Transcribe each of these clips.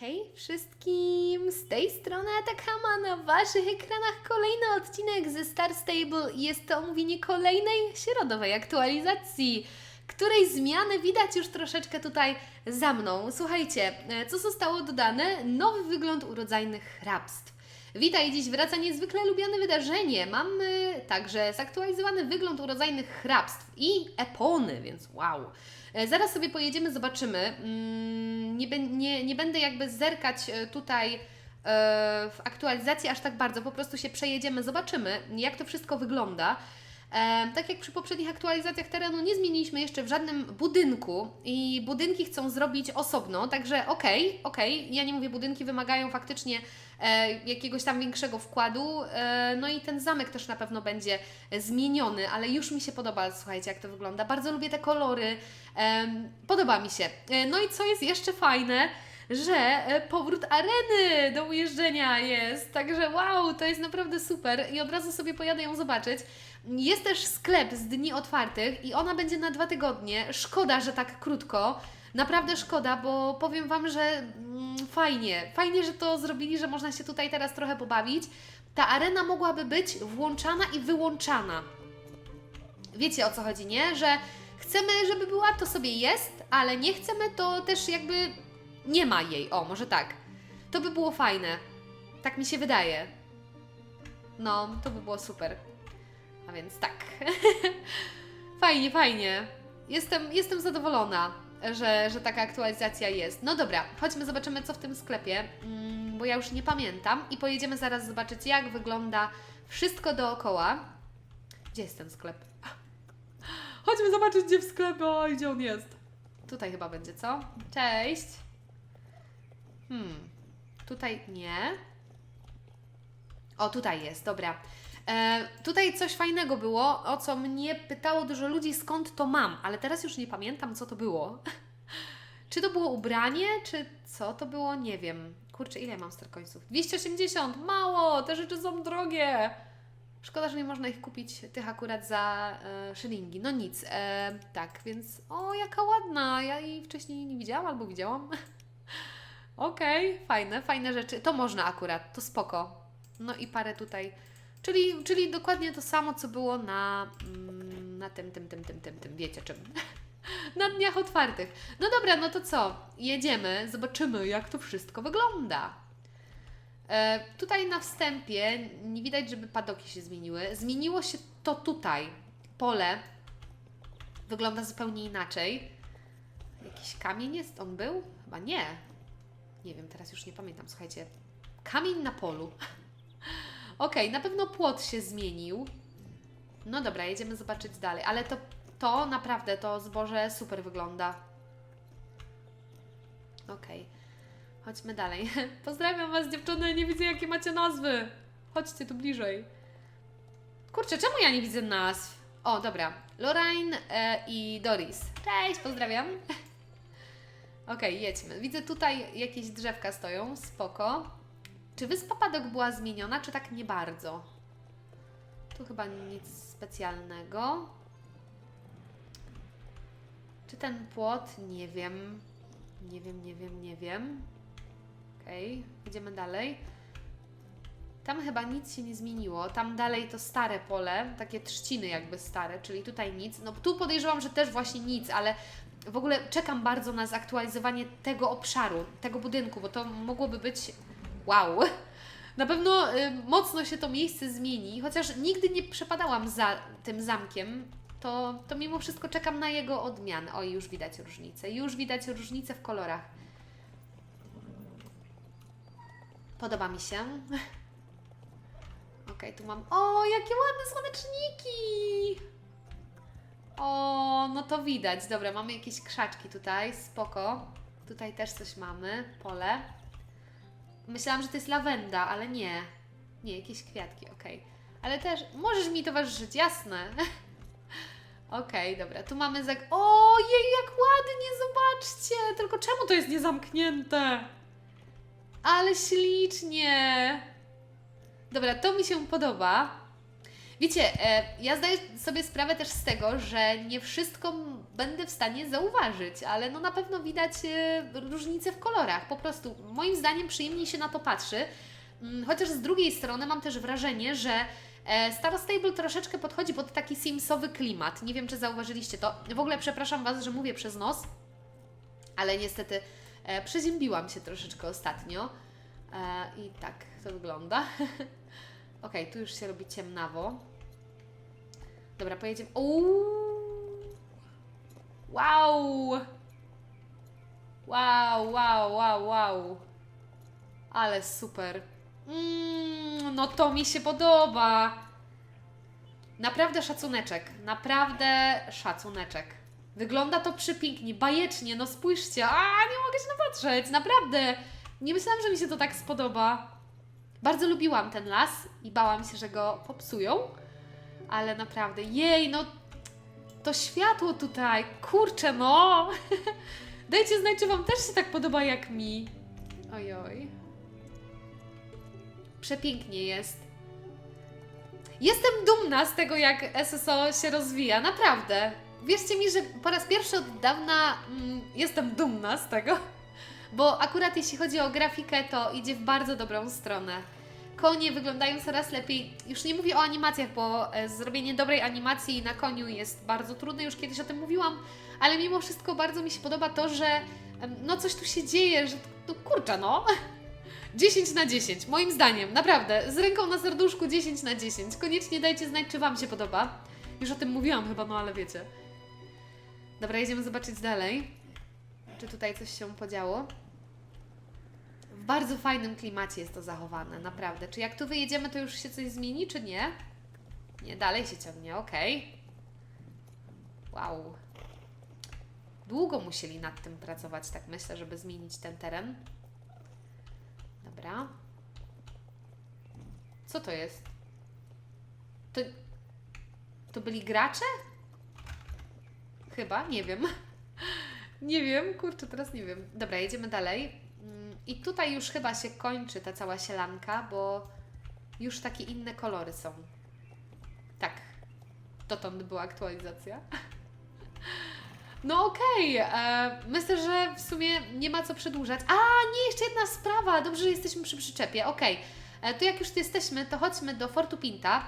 Hej wszystkim! Z tej strony Atakama na Waszych ekranach kolejny odcinek ze Star Stable jest to omówienie kolejnej środowej aktualizacji, której zmiany widać już troszeczkę tutaj za mną. Słuchajcie, e, co zostało dodane? Nowy wygląd urodzajnych hrabstw. Witaj, dziś wraca niezwykle lubiane wydarzenie. Mamy także zaktualizowany wygląd urodzajnych hrabstw i epony, więc wow. E, Zaraz sobie pojedziemy, zobaczymy. Mm, Nie, nie, nie będę jakby zerkać e, tutaj e, w aktualizacji aż tak bardzo, po prostu się przejedziemy, zobaczymy, jak to wszystko wygląda. Tak jak przy poprzednich aktualizacjach terenu nie zmieniliśmy jeszcze w żadnym budynku i budynki chcą zrobić osobno, także okej, okej, ja nie mówię, budynki wymagają faktycznie e, jakiegoś tam większego wkładu, e, no i ten zamek też na pewno będzie zmieniony, ale już mi się podoba, słuchajcie, jak to wygląda. Bardzo lubię te kolory, podoba mi się. E, no i co jest jeszcze fajne, że e, powrót areny do ujeżdżenia jest, także wow, to jest naprawdę super i od razu sobie pojadę ją zobaczyć. Jest też sklep z dni otwartych i ona będzie na dwa tygodnie. Szkoda, że tak krótko. Naprawdę szkoda, bo powiem Wam, że mm, fajnie, fajnie, że to zrobili, że można się tutaj teraz trochę pobawić. Ta arena mogłaby być włączana i wyłączana. Wiecie o co chodzi, nie? Że chcemy, żeby była, to sobie jest, ale nie chcemy, to też jakby nie ma jej. O, może tak. To by było fajne. Tak mi się wydaje. No, to by było super. A więc tak. fajnie, fajnie. Jestem, jestem zadowolona, że, że taka aktualizacja jest. No dobra, chodźmy, zobaczymy, co w tym sklepie, mm, bo ja już nie pamiętam. I pojedziemy zaraz zobaczyć, jak wygląda wszystko dookoła. Gdzie jest ten sklep? Chodźmy zobaczyć, gdzie w sklepie, o, gdzie on jest. Tutaj chyba będzie, co? Cześć. Hmm, tutaj nie. O, tutaj jest, dobra. E, tutaj coś fajnego było, o co mnie pytało dużo ludzi, skąd to mam, ale teraz już nie pamiętam, co to było. czy to było ubranie, czy co to było, nie wiem. Kurczę, ile mam starkońców? 280, mało, te rzeczy są drogie. Szkoda, że nie można ich kupić, tych akurat za e, szylingi. No nic, e, tak, więc o, jaka ładna, ja jej wcześniej nie widziałam albo widziałam. Okej, fajne, fajne rzeczy. To można akurat, to spoko. No i parę tutaj. Czyli, czyli dokładnie to samo, co było na, mm, na tym, tym, tym, tym, tym, tym, wiecie czym. na dniach otwartych. No dobra, no to co? Jedziemy, zobaczymy, jak to wszystko wygląda. E, tutaj na wstępie nie widać, żeby padoki się zmieniły. Zmieniło się to tutaj. Pole wygląda zupełnie inaczej. Jakiś kamień jest? On był? Chyba nie. Nie wiem, teraz już nie pamiętam. Słuchajcie, kamień na polu. Okej, na pewno płot się zmienił. No dobra, jedziemy zobaczyć dalej. Ale to, to naprawdę, to zboże super wygląda. Okej, chodźmy dalej. Pozdrawiam Was dziewczyny, nie widzę jakie macie nazwy. Chodźcie tu bliżej. Kurczę, czemu ja nie widzę nazw? O, dobra. Lorraine e, i Doris. Cześć, pozdrawiam. Okej, jedźmy. Widzę tutaj jakieś drzewka stoją, spoko. Czy wyspa Padok była zmieniona, czy tak nie bardzo? Tu chyba nic specjalnego. Czy ten płot? Nie wiem. Nie wiem, nie wiem, nie wiem. Okej, idziemy dalej. Tam chyba nic się nie zmieniło. Tam dalej to stare pole, takie trzciny jakby stare, czyli tutaj nic. No tu podejrzewam, że też właśnie nic, ale w ogóle czekam bardzo na zaktualizowanie tego obszaru, tego budynku, bo to mogłoby być wow. Na pewno y, mocno się to miejsce zmieni, chociaż nigdy nie przepadałam za tym zamkiem, to, to mimo wszystko czekam na jego odmianę. Oj, już widać różnicę, już widać różnicę w kolorach. Podoba mi się. Okej, tu mam. O, jakie ładne słoneczniki! O, no to widać. Dobra, mamy jakieś krzaczki tutaj, spoko. Tutaj też coś mamy, pole. Myślałam, że to jest lawenda, ale nie. Nie, jakieś kwiatki, okej. Ale też możesz mi towarzyszyć, jasne. Okej, dobra, tu mamy zak... Ojej, jak ładnie, zobaczcie! Tylko czemu to jest niezamknięte? Ale ślicznie! Dobra, to mi się podoba. Wiecie, e, ja zdaję sobie sprawę też z tego, że nie wszystko będę w stanie zauważyć, ale no na pewno widać e, różnice w kolorach. Po prostu moim zdaniem przyjemniej się na to patrzy. Mm, Chociaż z drugiej strony mam też wrażenie, że e, Star Stable troszeczkę podchodzi pod taki simsowy klimat. Nie wiem, czy zauważyliście to. W ogóle przepraszam Was, że mówię przez nos, ale niestety przeziębiłam się troszeczkę ostatnio. I tak to wygląda. Okej, tu już się robi ciemnawo. Dobra, pojedziemy. Uuu. Wow! Wow, wow, wow, wow. Ale super. Mm, no to mi się podoba. Naprawdę szacuneczek. Naprawdę szacuneczek. Wygląda to przepięknie, bajecznie, no spójrzcie. A, nie mogę się napatrzeć, naprawdę. Nie myślałam, że mi się to tak spodoba. Bardzo lubiłam ten las i bałam się, że go popsują, ale naprawdę, jej, no to światło tutaj, kurczę, no. Dajcie znać, czy Wam też się tak podoba jak mi. Ojoj. Przepięknie jest. Jestem dumna z tego, jak SSO się rozwija, naprawdę. Wierzcie mi, że po raz pierwszy od dawna mm, jestem dumna z tego, bo akurat jeśli chodzi o grafikę, to idzie w bardzo dobrą stronę. Konie wyglądają coraz lepiej. Już nie mówię o animacjach, bo e, zrobienie dobrej animacji na koniu jest bardzo trudne, już kiedyś o tym mówiłam, ale mimo wszystko bardzo mi się podoba to, że no coś tu się dzieje, że to kurczę, no. 10 na 10, moim zdaniem, naprawdę. Z ręką na serduszku 10 na 10. Koniecznie dajcie znać, czy Wam się podoba. Już o tym mówiłam chyba, no ale wiecie. Dobra, jedziemy zobaczyć dalej. Czy tutaj coś się podziało? W bardzo fajnym klimacie jest to zachowane, naprawdę. Czy jak tu wyjedziemy, to już się coś zmieni, czy nie? Nie, dalej się ciągnie, okej. Wow. Długo musieli nad tym pracować, tak myślę, żeby zmienić ten teren. Dobra. Co to jest? To. To byli gracze? Chyba, nie wiem. Nie wiem, kurczę, teraz nie wiem. Dobra, jedziemy dalej. Mm, I tutaj już chyba się kończy ta cała sielanka, bo już takie inne kolory są. Tak. Dotąd była aktualizacja. No okej, e, myślę, że w sumie nie ma co przedłużać. A, nie, jeszcze jedna sprawa. Dobrze, że jesteśmy przy przyczepie. Okej, e, to jak już tu jesteśmy, to chodźmy do Fortu Pinta,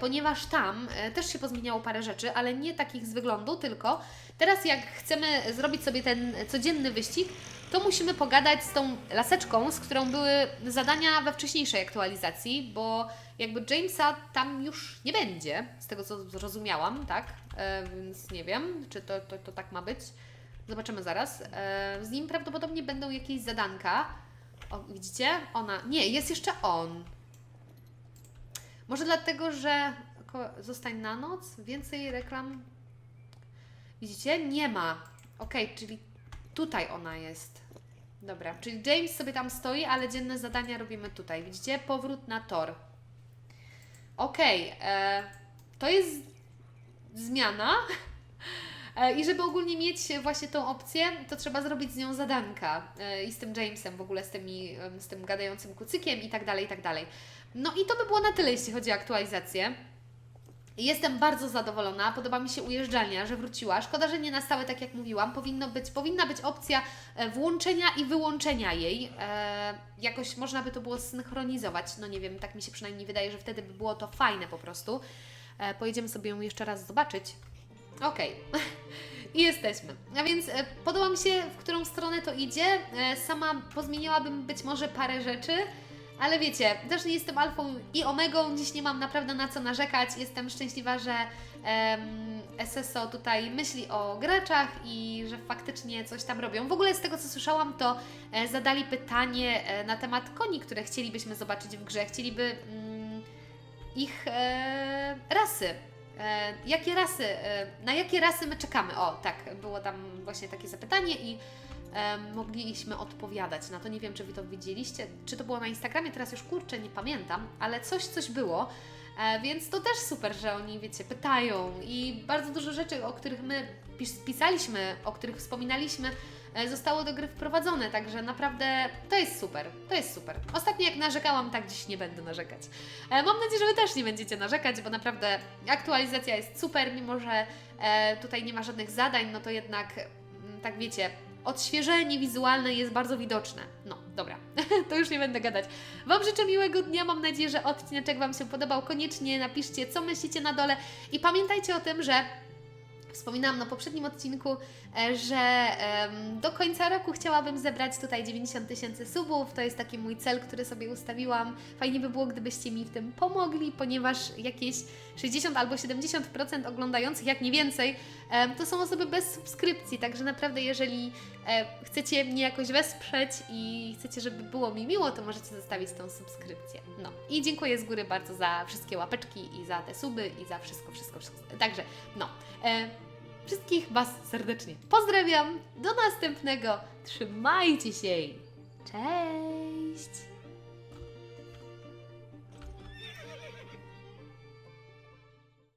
ponieważ tam e, też się pozmieniało parę rzeczy, ale nie takich z wyglądu, tylko teraz jak chcemy zrobić sobie ten codzienny wyścig, to musimy pogadać z tą laseczką, z którą były zadania we wcześniejszej aktualizacji, bo jakby Jamesa tam już nie będzie, z tego co zrozumiałam, tak? E, więc nie wiem, czy to, to, to tak ma być. Zobaczymy zaraz. E, z nim prawdopodobnie będą jakieś zadanka. O, widzicie? Ona. Nie, jest jeszcze on. Może dlatego, że zostań na noc, więcej reklam. Widzicie? Nie ma. Okej, czyli tutaj ona jest. Dobra, czyli James sobie tam stoi, ale dzienne zadania robimy tutaj. Widzicie? Powrót na tor. Okej, e, to jest zmiana. E, I żeby ogólnie mieć właśnie tą opcję, to trzeba zrobić z nią zadanka. E, I z tym Jamesem, w ogóle z, tymi, z tym gadającym kucykiem i tak dalej, i tak dalej. No i to by było na tyle, jeśli chodzi o aktualizację. Jestem bardzo zadowolona, podoba mi się ujeżdżalnia, że wróciła. Szkoda, że nie na stałe, tak jak mówiłam. Powinno być, powinna być opcja e, włączenia i wyłączenia jej. E, jakoś można by to było synchronizować. No nie wiem, tak mi się przynajmniej wydaje, że wtedy by było to fajne po prostu. E, pojedziemy sobie ją jeszcze raz zobaczyć. Okej. I jesteśmy. A więc e, podoba mi się, w którą stronę to idzie. E, sama pozmieniałabym być może parę rzeczy, ale wiecie, też nie jestem alfą i omegą, dziś nie mam naprawdę na co narzekać. Jestem szczęśliwa, że em, SSO tutaj myśli o graczach i że faktycznie coś tam robią. W ogóle z tego co słyszałam, to e, zadali pytanie e, na temat koni, które chcielibyśmy zobaczyć w grze. Chcieliby mm, ich e, rasy. E, jakie rasy, e, na jakie rasy my czekamy? O, tak, było tam właśnie takie zapytanie i e, mogliśmy odpowiadać na to. Nie wiem, czy Wy to widzieliście, czy to było na Instagramie, teraz już kurczę, nie pamiętam, ale coś, coś było. Więc to też super, że oni, wiecie, pytają i bardzo dużo rzeczy, o których my pis- pisaliśmy, o których wspominaliśmy, zostało do gry wprowadzone, także naprawdę to jest super, to jest super. Ostatnio jak narzekałam, tak dziś nie będę narzekać. E, Mam nadzieję, że Wy też nie będziecie narzekać, bo naprawdę aktualizacja jest super, mimo że e, tutaj nie ma żadnych zadań, no to jednak, mm, tak wiecie, odświeżenie wizualne jest bardzo widoczne. No, dobra, to już nie będę gadać. Wam życzę miłego dnia, mam nadzieję, że odcineczek Wam się podobał. Koniecznie napiszcie, co myślicie na dole i pamiętajcie o tym, że Wspominałam na poprzednim odcinku, e, że do końca roku chciałabym zebrać tutaj 90 tysięcy subów. To jest taki mój cel, który sobie ustawiłam. Fajnie by było, gdybyście mi w tym pomogli, ponieważ jakieś 60 albo 70% oglądających, jak nie więcej, to są osoby bez subskrypcji. Także naprawdę, jeżeli e, chcecie mnie jakoś wesprzeć i chcecie, żeby było mi miło, to możecie zostawić tą subskrypcję. No i dziękuję z góry bardzo za wszystkie łapeczki i za te suby i za wszystko, wszystko, wszystko. Także, no. Wszystkich Was serdecznie pozdrawiam. Do następnego. Trzymajcie się. Cześć.